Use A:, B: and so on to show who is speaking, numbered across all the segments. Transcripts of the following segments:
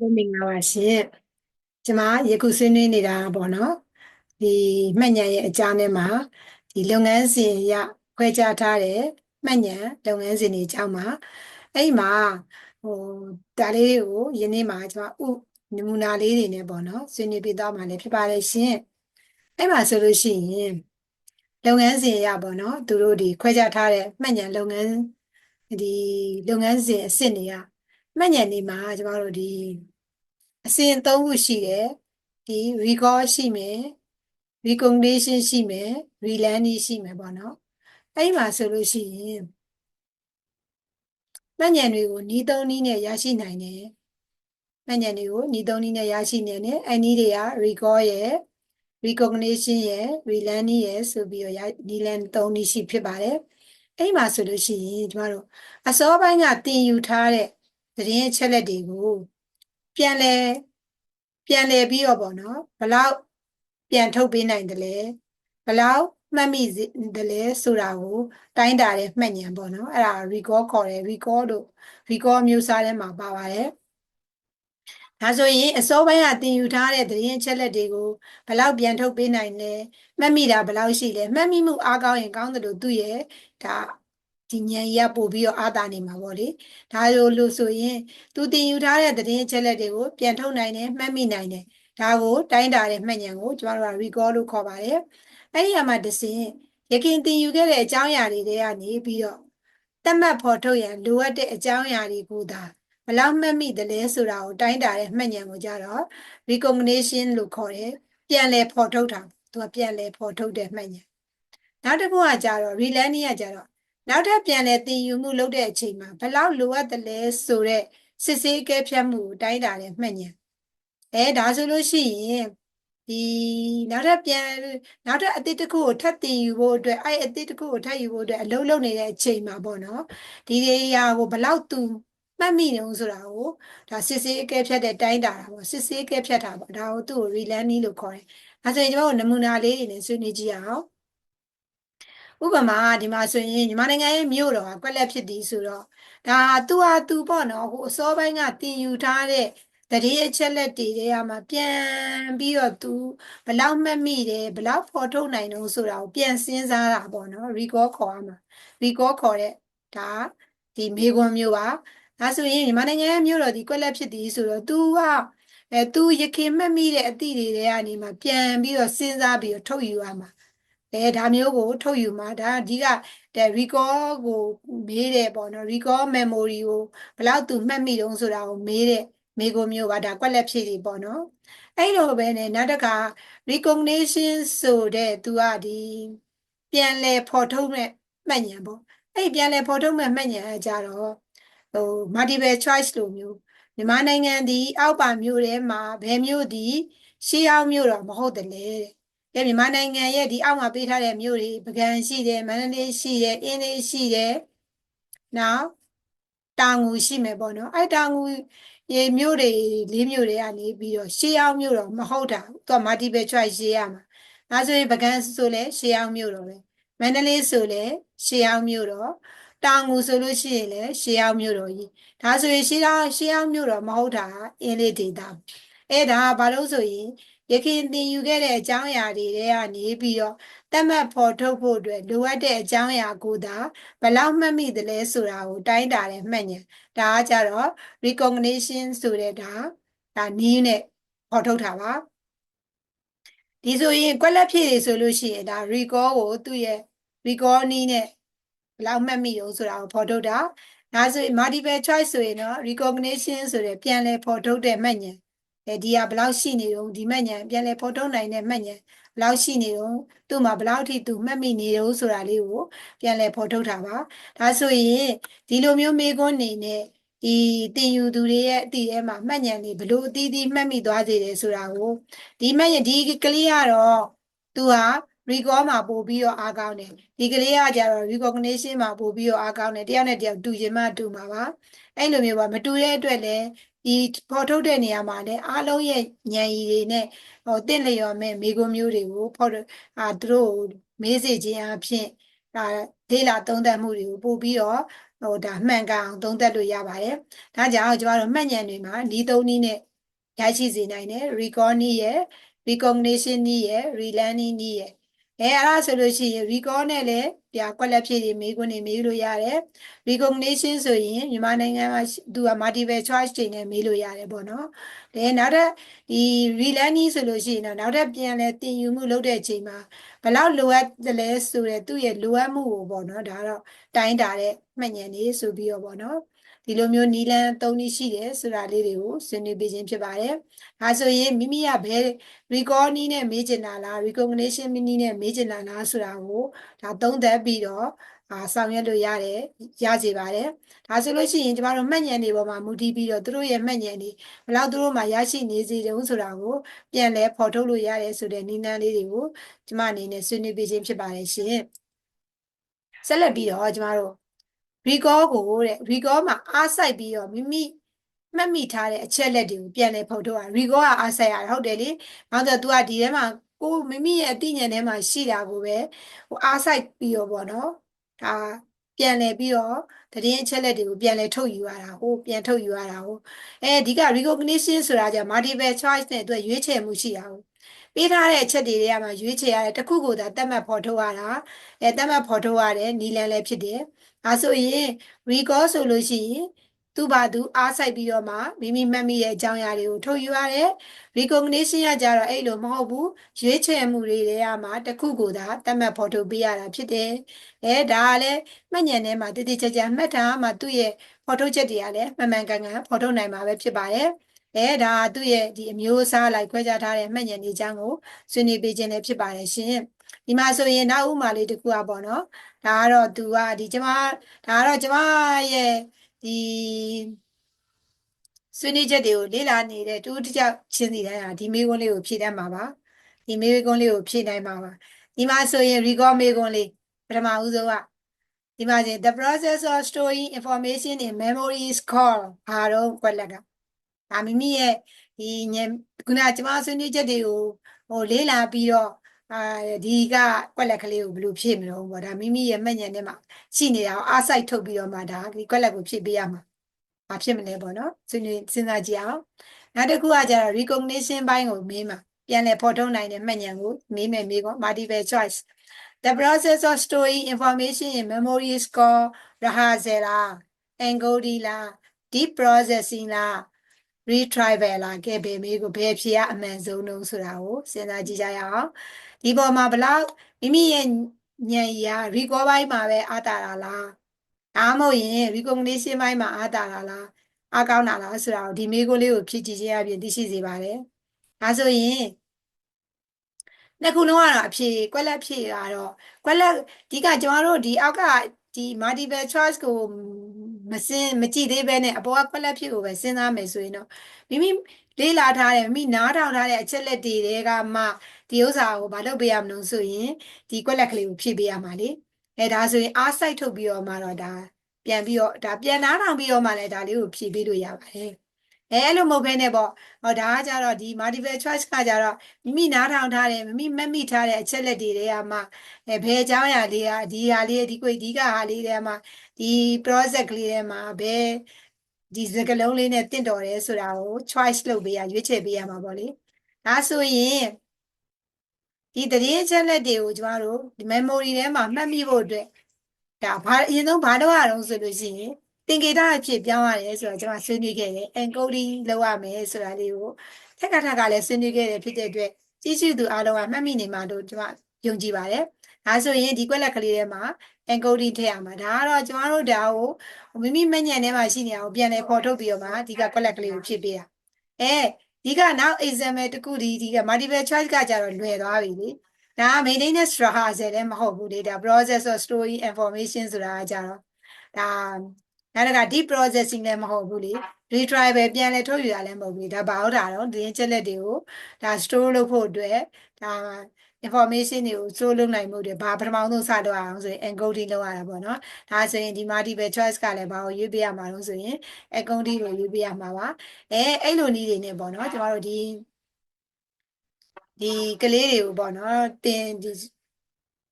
A: ဟုတ်မင်္ဂလာပါရှင်ကျမယခုဆွေးနွေးနေတာပေါ့နော်ဒီမှတ်ဉာဏ်ရဲ့အကြောင်းထဲမှာဒီလုပ်ငန်းစဉ်ရခွဲခြားထားတဲ့မှတ်ဉာဏ်လုပ်ငန်းစဉ်တွေအကြောင်းမှာအဲ့ဒီမှာဟိုဒါလေးတွေကိုယနေ့မှာကျမဥနမူနာလေးတွေနဲ့ပေါ့နော်ဆွေးနွေးပြသွားမှာလည်းဖြစ်ပါတယ်ရှင်အဲ့မှာဆိုလို့ရှိရင်လုပ်ငန်းစဉ်ရပေါ့နော်သူတို့ဒီခွဲခြားထားတဲ့မှတ်ဉာဏ်လုပ်ငန်းဒီလုပ်ငန်းစဉ်အဆင့်တွေက မှတ်ဉာဏ်တွေမှာကျမတို့ဒီအစဉ်၃ခုရှိတယ်ဒီ recall ရှိမယ် recommendation ရှိမယ် relearning ရှိမယ်ပေါ့နော်အဲ့ဒီမှာဆိုလို့ရှိရင်မှတ်ဉာဏ်တွေကိုဤသုံးနည်းနဲ့ရရှိနိုင်တယ်မှတ်ဉာဏ်တွေကိုဤသုံးနည်းနဲ့ရရှိနိုင်တယ်အဲ့ဒီတွေက recall ရယ် recognition ရယ် relearning ရယ်ဆိုပြီးတော့နီလန်၃နည်းရှိဖြစ်ပါတယ်အဲ့ဒီမှာဆိုလို့ရှိရင်ကျမတို့အစောပိုင်းကသင်ယူထားတဲ့ သတင်းအချက်လက်တွေကိုပြန်လဲပြန်လဲပြီးတော့ပေါ့နော်ဘလောက်ပြန်ထုတ်ပေးနိုင်တယ်လဲဘလောက်မှတ်မိတယ်လဲဆိုတာကိုတိုင်းတာတဲ့မှတ်ဉာဏ်ပေါ့နော်အဲ့ဒါ recall ခေါ်တယ် recall တို့ recall မျိုးစားထဲမှာပါပါတယ်ဒါဆိုရင်အစောပိုင်းကသင်ယူထားတဲ့သတင်းအချက်လက်တွေကိုဘလောက်ပြန်ထုတ်ပေးနိုင်လဲမှတ်မိတာဘလောက်ရှိလဲမှတ်မိမှုအားကောင်းရင်ကောင်းတယ်လို့သူ့ရဲ့ဒါ ဒီဉာဏ်ရပို့ပြီးတော့အာသာနေမှာပေါ့လေဒါလိုလို့ဆိုရင်သူတင်ယူထားတဲ့သတင်းအချက်လက်တွေကိုပြန်ထုတ်နိုင်တယ်မှတ်မိနိုင်တယ်ဒါကိုတိုင်းတာတဲ့မှတ်ဉာဏ်ကိုကျမတို့က recall လို့ခေါ်ပါတယ်အဲ့ဒီအမှာတစ်စင်ရခင်တင်ယူခဲ့တဲ့အကြောင်းအရာတွေထဲကနေပြီးတော့တတ်မှတ်ဖော်ထုတ်ရန်လိုအပ်တဲ့အကြောင်းအရာတွေကိုသာဘလောက်မှတ်မိတယ်လဲဆိုတာကိုတိုင်းတာတဲ့မှတ်ဉာဏ်ကိုကြတော့ recombination လို့ခေါ်တယ်ပြန်လည်ဖော်ထုတ်တာသူကပြန်လည်ဖော်ထုတ်တဲ့မှတ်ဉာဏ်နောက်တစ်ခုကကြတော့ relearning ကကြတော့ နောက်ထပ်ပြန်လည်သင်ယူမှုလုပ်တဲ့အချိန်မှာဘလောက်လိုအပ်တယ်လဲဆိုတော့စစ်ဆေးကဲဖြတ်မှုကိုတိုင်းတာတဲ့မှတ်ဉာဏ်အဲဒါဆိုလို့ရှိရင်ဒီနောက်ထပ်ပြန်နောက်ထပ်အသစ်တစ်ခုကိုထပ်တင်ယူဖို့အတွက်အဲ့အသစ်တစ်ခုကိုထပ်ယူဖို့အတွက်အလုပ်လုပ်နေတဲ့အချိန်မှာပေါ့နော်ဒီနေရာကိုဘလောက်သူမှတ်မိနေအောင်ဆိုတာကိုဒါစစ်ဆေးကဲဖြတ်တဲ့တိုင်းတာတာပေါ့စစ်ဆေးကဲဖြတ်တာပေါ့ဒါကိုသူ့ကို relearning လို့ခေါ်တယ်အဲဆိုရင်ကျွန်တော်တို့နမူနာလေးတွေနဲ့ဆွေးနွေးကြည့်အောင် ဥပမာဒီမှာဆိုရင်ညီမနိုင်ငံရဲ့မြို့တော်ကကွက်လက်ဖြစ်သည်ဆိုတော့ဒါသူဟာသူပေါ့နော်ဟိုအစောပိုင်းကတင်ယူထားတဲ့တရေအချက်လက်တွေထဲမှာပြန်ပြီးတော့သူဘလောက်မှတ်မိတယ်ဘလောက်ဖော်ထုတ်နိုင်တော့ဆိုတာကိုပြန်စဉ်းစားတာပေါ့နော် recall ခေါ်ရမှာ recall ခေါ်တဲ့ဒါဒီမေခွန်မျိုးပါဒါဆိုရင်မြန်မာနိုင်ငံရဲ့မြို့တော်ဒီကွက်လက်ဖြစ်သည်ဆိုတော့ तू ကအဲ तू ရခင်မှတ်မိတဲ့အသည့်တွေထဲကနေမှပြန်ပြီးတော့စဉ်းစားပြီးတော့ထုတ်ယူရမှာ အဲဒါမျိုးကို ထုတ်ယူမှာဒါအဓိကတဲ့ recall ကိုမေးတယ်ပေါ့နော် recall memory ကိုဘလောက်သူမှတ်မိတုံးဆိုတာကိုမေးတဲ့မေကိုမျိုးပါဒါကွက်လက်ဖြည့်တွေပေါ့နော်အဲ့လိုပဲねနောက်တစ်ခါ recognition ဆိုတဲ့သူကဒီပြန်လဲဖော်ထုတ်မဲ့မှတ်ဉာဏ်ပေါ့အဲ့ပြန်လဲဖော်ထုတ်မဲ့မှတ်ဉာဏ်အကြတော့ဟို multiple choice လိုမျိုးမြန်မာနိုင်ငံဒီအောက်ပါမြို့ထဲမှာဘယ်မြို့ဒီရှေးအောင်မြို့တော့မဟုတ်တယ်လေတဲ့ မြန်မာနိုင်ငံရဲ့ဒီအောက်မှာပေးထားတဲ့မြို့တွေပကံရှိတယ်မန္တလေးရှိတယ်အင်းလေးရှိတယ်နောက်တာငူရှိမယ်ပေါ့နော်အဲ့တာငူရေမြို့တွေလေးမြို့တွေကနေပြီးတော့ရှေးအောင်မြို့တော့မဟုတ်တာသူက multiple choice ရေးရမှာဒါဆိုရင်ပကံဆိုလဲရှေးအောင်မြို့တော့ပဲမန္တလေးဆိုလဲရှေးအောင်မြို့တော့တာငူဆိုလို့ရှိရင်လည်းရှေးအောင်မြို့တော်ကြီးဒါဆိုရင်ရှေးအောင်ရှေးအောင်မြို့တော်မဟုတ်တာအင်းလေးဒေတာအဲ့ဒါဘာလို့ဆိုရင် ရခင်သင်ယူခဲ့တဲ့အကြောင်းအရာတွေထဲကနေပြီးတော့တတ်မှတ်ဖော်ထုတ်ဖို့အတွက်လိုအပ်တဲ့အကြောင်းအရာကိုသာဘယ်လောက်မှတ်မိသလဲဆိုတာကိုတိုင်းတာတဲ့မှတ်ဉာဏ်ဒါကကြတော့ recognition ဆိုတဲ့ဒါဒါနီးနဲ့ဖော်ထုတ်တာပါဒီဆိုရင်ကွက်လက်ဖြည့်တွေဆိုလို့ရှိရင်ဒါ recall ကိုသူ့ရဲ့ recall နီးနဲ့ဘယ်လောက်မှတ်မိလို့ဆိုတာကိုဖော်ထုတ်တာဒါဆိုရင် multiple choice ဆိုရင်တော့ recognition ဆိုတဲ့ပြန်လည်ဖော်ထုတ်တဲ့မှတ်ဉာဏ် အဲဒီကဘလောက်ရှိနေတော့ဒီမှတ်ဉာဏ်ပြန်လည်ဖော်ထုတ်နိုင်တဲ့မှတ်ဉာဏ်ဘလောက်ရှိနေတော့သူ့မှာဘလောက်ထိသူမှတ်မိနေတော့ဆိုတာလေးကိုပြန်လည်ဖော်ထုတ်တာပါဒါဆိုရင်ဒီလိုမျိုးမေးခွန်းနေနဲ့ဒီတင်ယူသူတွေရဲ့အတိထဲမှာမှတ်ဉာဏ်တွေဘလို့အသီးသီးမှတ်မိသွားစေတယ်ဆိုတာကိုဒီမှတ်ဉာဏ်ဒီကလေးကတော့သူဟာ recall မှာပို့ပြီးတော့အားကောင်းတယ်ဒီကလေးကကြတော့ recognition မှာပို့ပြီးတော့အားကောင်းတယ်တယောက်နဲ့တယောက်တူရင်မှတူမှာပါအဲ့လိုမျိုးပါမတူတဲ့အတွက်လည်း ဒီဖော်ထုတ်တဲ့နေရာမှာလည်းအားလုံးရဲ့ဉာဏ်ရည်တွေနဲ့ဟိုတင့်လျော်မဲ့မိဂုံမျိုးတွေကိုဖော်အာသူတို့မေးစေခြင်းအဖြစ်ဒါဒေလာသုံးသပ်မှုတွေကိုပို့ပြီးတော့ဟိုဒါမှန်ကန်အောင်သုံးသပ်လို့ရပါတယ်။ဒါကြောင့်ကျမတို့မှတ်ဉာဏ်တွေမှာဤသုံးနည်းနဲ့ရရှိစေနိုင်တယ် recall နည်းရယ် recognition နည်းရယ် relearning နည်းရယ် အဲအဲ့ဒါဆိုလို့ရှိရင် recall နဲ့လည်းပြကွက်လက်ဖြည့်တွေမေးခွန်းတွေမေးလို့ရတယ် recognition ဆိုရင်မြန်မာနိုင်ငံမှာရှိသူက multiple choice တွေနဲ့မေးလို့ရတယ်ပေါ့နော်ဒါနောက်ထပ်ဒီ relearning ဆိုလို့ရှိရင်တော့နောက်ထပ်ပြန်လဲသင်ယူမှုလုပ်တဲ့အချိန်မှာဘယ်လောက်လိုအပ်တယ်လဲဆိုတဲ့သူ့ရဲ့လိုအပ်မှုကိုပေါ့နော်ဒါတော့တိုင်းတာတဲ့မှတ်ဉာဏ်လေးဆိုပြီးတော့ပေါ့နော် ဒီလိုမျိုးနီလန်သုံးနည်းရှိတယ်ဆိုတာလေးတွေကိုဆွေးနွေးပေးခြင်းဖြစ်ပါတယ်။ဒါဆိုရင်မိမိကဘယ် recall နည်းနဲ့မေးချင်တာလား recognition နည်းနဲ့မေးချင်တာလားဆိုတာကိုဒါသုံးသပ်ပြီးတော့အာဆောင်ရွက်လို့ရတယ်ရစေပါတယ်။ဒါဆိုလို့ရှိရင်ကျမတို့မှတ်ဉာဏ်တွေပေါ်မှာမူတည်ပြီးတော့သူတို့ရဲ့မှတ်ဉာဏ်တွေဘယ်လောက်သူတို့မှာရရှိနေစေတုံးဆိုတာကိုပြန်လဲဖော်ထုတ်လို့ရတယ်ဆိုတဲ့နည်းလမ်းလေးတွေကိုကျမအနေနဲ့ဆွေးနွေးပေးခြင်းဖြစ်ပါတယ်ရှင်။ဆက်လက်ပြီးတော့ကျမတို့ recall ကိုတဲ့ recall မှာအားစိုက်ပြီးတော့မိမိမှတ်မိထားတဲ့အချက်လက်တွေကိုပြန်လဲဖော်ထုတ်ရ recall ကအားစိုက်ရတယ်ဟုတ်တယ်လေ။နောက်တော့ तू ကဒီထဲမှာကိုမိမိရဲ့အသိဉာဏ်ထဲမှာရှိတာကိုပဲဟိုအားစိုက်ပြီးတော့ပေါ့နော်။ဒါပြန်လဲပြီးတော့သတင်းအချက်လက်တွေကိုပြန်လဲထုတ်ယူရတာဟိုပြန်ထုတ်ယူရတာဟိုအဲဒီက recognition ဆိုတာじゃ multiple choice နဲ့သူကရွေးချယ်မှုရှိတာဟို ပေးထားတဲ့အချက်တွေထဲမှာရွေးချယ်ရတယ်တစ်ခုကိုသာတတ်မှတ်ဖော်ထုတ်ရတာအဲတတ်မှတ်ဖော်ထုတ်ရတယ်နီလန်လည်းဖြစ်တယ်ဒါဆိုရင် recall ဆိုလို့ရှိရင်သူ့ဘာသူအားစိုက်ပြီးတော့မှမိမိမှတ်မိတဲ့အကြောင်းအရာတွေကိုထုတ်ယူရတယ် recognition ကကြတော့အဲ့လိုမဟုတ်ဘူးရွေးချယ်မှုတွေတွေကမှတစ်ခုကိုသာတတ်မှတ်ဖော်ထုတ်ပေးရတာဖြစ်တယ်အဲဒါကလည်းမှတ်ဉာဏ်ထဲမှာတည်တည်ကြကြမှတ်ထားမှသူ့ရဲ့ဖော်ထုတ်ချက်တွေကလည်းမှန်မှန်ကန်ကန်ဖော်ထုတ်နိုင်မှာပဲဖြစ်ပါတယ် အဲဒါသူ့ရဲ့ဒီအမျိုးအစားလိုက်ခွဲခြားထားတဲ့မှတ်ဉာဏ်တွေအကြောင်းကိုဆွေးနွေးပေးခြင်းလည်းဖြစ်ပါတယ်ရှင်ဒီမှာဆိုရင်နောက်ဥမာလေးတစ်ခုอ่ะပေါ့နော်ဒါကတော့သူကဒီကျမဒါကတော့ကျမရဲ့ဒီဆွေးနွေးချက်တွေကိုလေ့လာနေတဲ့တူတကြောက်ချင်းစီတိုင်းဟာဒီမေးခွန်းလေးကိုဖြေတတ်မှာပါဒီမေးခွန်းလေးကိုဖြေနိုင်မှာပါဒီမှာဆိုရင် recall မေးခွန်းလေးပထမဦးဆုံးကဒီမှာဆိုရင် the process of storing information in memory is called ဘာတော့ကွက်လက်က ဒါမိမိရဲ့ဒီညခုနကျမဆွေးနွေးချက်တွေကိုဟိုလေ့လာပြီးတော့အာဒီကကွက်လက်ကလေးကိုဘယ်လိုဖြည့်မလို့ပေါ့ဒါမိမိရဲ့မှတ်ဉာဏ်ထဲမှာရှိနေတာကိုအားစိုက်ထုတ်ပြီးတော့မှဒါဒီကွက်လက်ကိုဖြည့်ပေးရမှာဘာဖြစ်မလဲပေါ့နော်ဆွေးနွေးစဉ်းစားကြည့်အောင်နောက်တစ်ခုကကျတော့ recognition ဘိုင်းကိုမေးမှာပြန်လည်ဖော်ထုတ်နိုင်တဲ့မှတ်ဉာဏ်ကိုမေးမယ်မေးကော multiple choice the process of storing information in memory is called rehearsal လား encoding လား deep processing လား retrieval လားကဲဘယ်မေးကိုဘယ်ဖြေရအမှန်ဆုံးလို့ဆိုတာကိုစဉ်းစားကြည့်ကြရအောင်ဒီပေါ်မှာဘလောက်မိမိရဲ့ဉာဏ်ရ recall ဘိုင်းမှာပဲအားတာတာလားဒါမှမဟုတ်ရင် recognition ဘိုင်းမှာအားတာတာလားအားကောင်းတာလားဆိုတာကိုဒီမေးခွန်းလေးကိုဖြည့်ကြည့်ခြင်းအပြင်သိရှိစေပါတယ်ဒါဆိုရင်နှစ်ခုလုံးကတော့အဖြေကွက်လက်ဖြေကတော့ကွက်လက်ဒီကကျွန်တော်တို့ဒီအောက်ကဒီ multiple choice ကို မစင်မကြည့်သေးပဲနဲ့အပေါ်ကကွက်လက်ဖြေကိုပဲစဉ်းစားမယ်ဆိုရင်တော့မိမိလေးလာထားတယ်မိမိနားထောင်ထားတဲ့အချက်လက်တွေတဲကမှဒီဥစ္စာကိုမလုပ်ပေးရမလို့ဆိုရင်ဒီကွက်လက်ကလေးကိုဖြည့်ပေးရမှာလေအဲဒါဆိုရင်အားစိုက်ထုတ်ပြီးတော့မှတော့ဒါပြန်ပြီးတော့ဒါပြန်နားထောင်ပြီးတော့မှလည်းဒါလေးကိုဖြည့်ပေးလို့ရပါတယ် အဲအဲ့လိုမဟုတ်ဘဲနဲ့ပေါ့ဟောဒါကကြတော့ဒီ multiple choice ကကြတော့မိမိနားထောင်ထားတယ်မိမိမက်မိထားတဲ့အချက်လက်တွေတွေကမှအဲဘယ်အကြောင်းအရာလေးကဒီဟာလေးဒီကိုဒီကဟာလေးတွေမှာဒီ project ကလေးတွေမှာဘယ်ဒီစကလုံးလေးနဲ့တင့်တော်တယ်ဆိုတာကို choice လုပ်ပေးရရွေးချယ်ပေးရမှာပေါ့လေဒါဆိုရင်ဒီသတင်းချက်လက်တွေကိုကျမတို့ဒီ memory ထဲမှာမှတ်မိဖို့အတွက်ဒါဘာအရင်ဆုံးဘာလုပ်ရအောင်ဆိုလို့ရှိရင် သင်္ကေတအဖြစ်ပြောင်းရတယ်ဆိုတော့ကျွန်မဆွေးနွေးခဲ့တယ် encoding လုပ်ရမယ်ဆိုတာလေးကိုထက်ကထက်ကလည်းဆွေးနွေးခဲ့တယ်ဖြစ်တဲ့အတွက်ကြီးစုသူအားလုံးကမှတ်မိနေမှာလို့ကျွန်မယုံကြည်ပါတယ်ဒါဆိုရင်ဒီကွက်လက်ကလေးထဲမှာ encoding ထည့်ရမှာဒါကတော့ကျမတို့ဒါကိုမိမိမညံထဲမှာရှိနေတာကိုပြန်လဲပေါ်ထုတ်ပြီးတော့မှဒီကကွက်လက်ကလေးကိုဖြည့်ပေးတာအဲဒီကနောက် example တခုဒီဒီက multiple choice ကကြတော့လွယ်သွားပြီလေဒါက maintenance rehearsal လည်းမဟုတ်ဘူးလေဒါ process of story information ဆိုတာကကြတော့ဒါ နောက်တစ်ခါ deep processing လည်းမဟုတ်ဘူးလေ retrieval ပြန်လဲထုတ်ယူတာလည်းမဟုတ်ဘူးဒါဘာဟုတ်တာတော့ဒီချက်လက်တွေကိုဒါ store လုပ်ဖို့အတွက်ဒါ information တွေကို store လုပ်နိုင်မှုတွေဘာပထမဆုံးစလုပ်အောင်ဆိုရင် encoding လုပ်ရတာပေါ့နော်ဒါဆိုရင်ဒီ multiple choice ကလည်းဘာကိုရွေးပေးရမှာလို့ဆိုရင် encoding ကိုရွေးပေးရမှာပါအဲအဲ့လိုနည်းတွေနဲ့ပေါ့နော်ကျမတို့ဒီဒီကလေးတွေကိုပေါ့နော်တင်ဒီ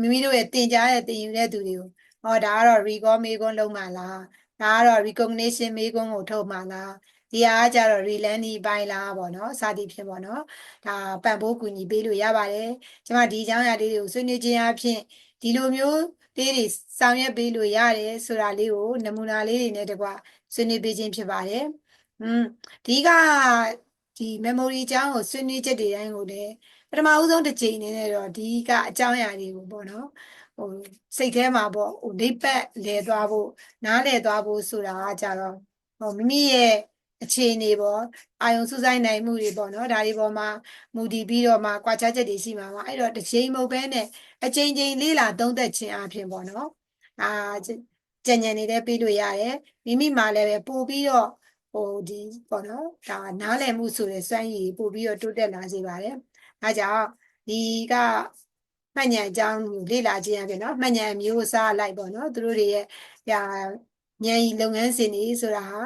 A: မိမိတို့ရဲ့တင်ကြားတဲ့တင်ယူတဲ့သူတွေကိုဟောဒါကတော့ recall မေးခွန်းလုံးမှလား ဒါကတော့ recognition မေးခွန်းကိုထုတ်မှလားဒီဟာကကြတော့ relani ဘိုင်လာပေါ့နော်စသည်ဖြင့်ပေါ့နော်ဒါပံ့ပိုးကူညီပေးလို့ရပါတယ်ကျွန်မဒီအကြောင်းအရာလေးတွေကိုဆွေးနွေးခြင်းအပြင်ဒီလိုမျိုးလေးတွေဆောင်ရွက်ပေးလို့ရတယ်ဆိုတာလေးကိုနမူနာလေးတွေနဲ့တကွဆွေးနွေးပေးခြင်းဖြစ်ပါတယ်อืมဒီကဒီ memory အကြောင်းကိုဆွေးနွေးချက်တွေတိုင်းကိုလည်းပထမဦးဆုံးတစ်ချိန်အနေနဲ့တော့ဒီကအကြောင်းအရာတွေကိုပေါ့နော် ဟိုစိတ်ထဲမှာပေါ့ဟိုဒိတ်ပတ်လဲသွားဖို့နားလဲသွားဖို့ဆိုတာကကြတော့ဟိုမိမိရဲ့အခြေအနေပေါ့အာယုံစူးစိုက်နိုင်မှုတွေပေါ့နော်ဒါတွေပေါ်မှာမူတည်ပြီးတော့မှကွာခြားချက်တွေရှိမှာပါအဲ့တော့တစ်ချိန်မဟုတ်ဘဲနဲ့အချိန်ချင်းလေးလာသုံးသက်ခြင်းအပြင်ပေါ့နော်အာကြံညံနေတဲ့ပြီးလို့ရတယ်မိမိမှလည်းပဲပို့ပြီးတော့ဟိုဒီပေါ့နော်ဒါနားလည်မှုဆိုတဲ့စွမ်းရည်ပို့ပြီးတော့တိုးတက်လာစေပါတယ်အဲကြောင့်ဒီက မှတ်ဉာဏ်အကြောင်းကိုလေ့လာခြင်းအပြင်နော်မှတ်ဉာဏ်မျိုးအစားလိုက်ပေါ့နော်သူတို့တွေရဲ့ဒါဉာဏ်ဤလုပ်ငန်းစဉ်တွေဆိုတာဟာ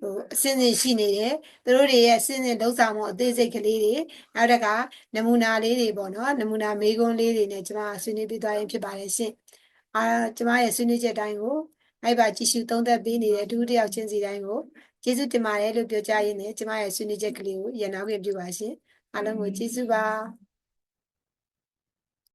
A: ဟိုအစင်းစင်ရှိနေတယ်သူတို့တွေရဲ့အစင်းစင်လုံးဆောင်မှုအသေးစိတ်ကလေးတွေနောက်တစ်ခါနမူနာလေးတွေပေါ့နော်နမူနာမေးခွန်းလေးတွေနဲ့ကျွန်မဆွေးနွေးပြသွားရင်ဖြစ်ပါတယ်ရှင်အာကျွန်မရဲ့ဆွေးနွေးချက်တိုင်းကိုအဲ့ပါကြည့်ရှုသုံးသပ်ပေးနေတဲ့ဒုတိယချင်းစီတိုင်းကိုကျေးဇူးတင်ပါတယ်လို့ပြောကြရင်းနဲ့ကျွန်မရဲ့ဆွေးနွေးချက်ကလေးကိုရန်နောက်ခင်ပြုပါရှင်အားလုံးကိုကျေးဇူးပါ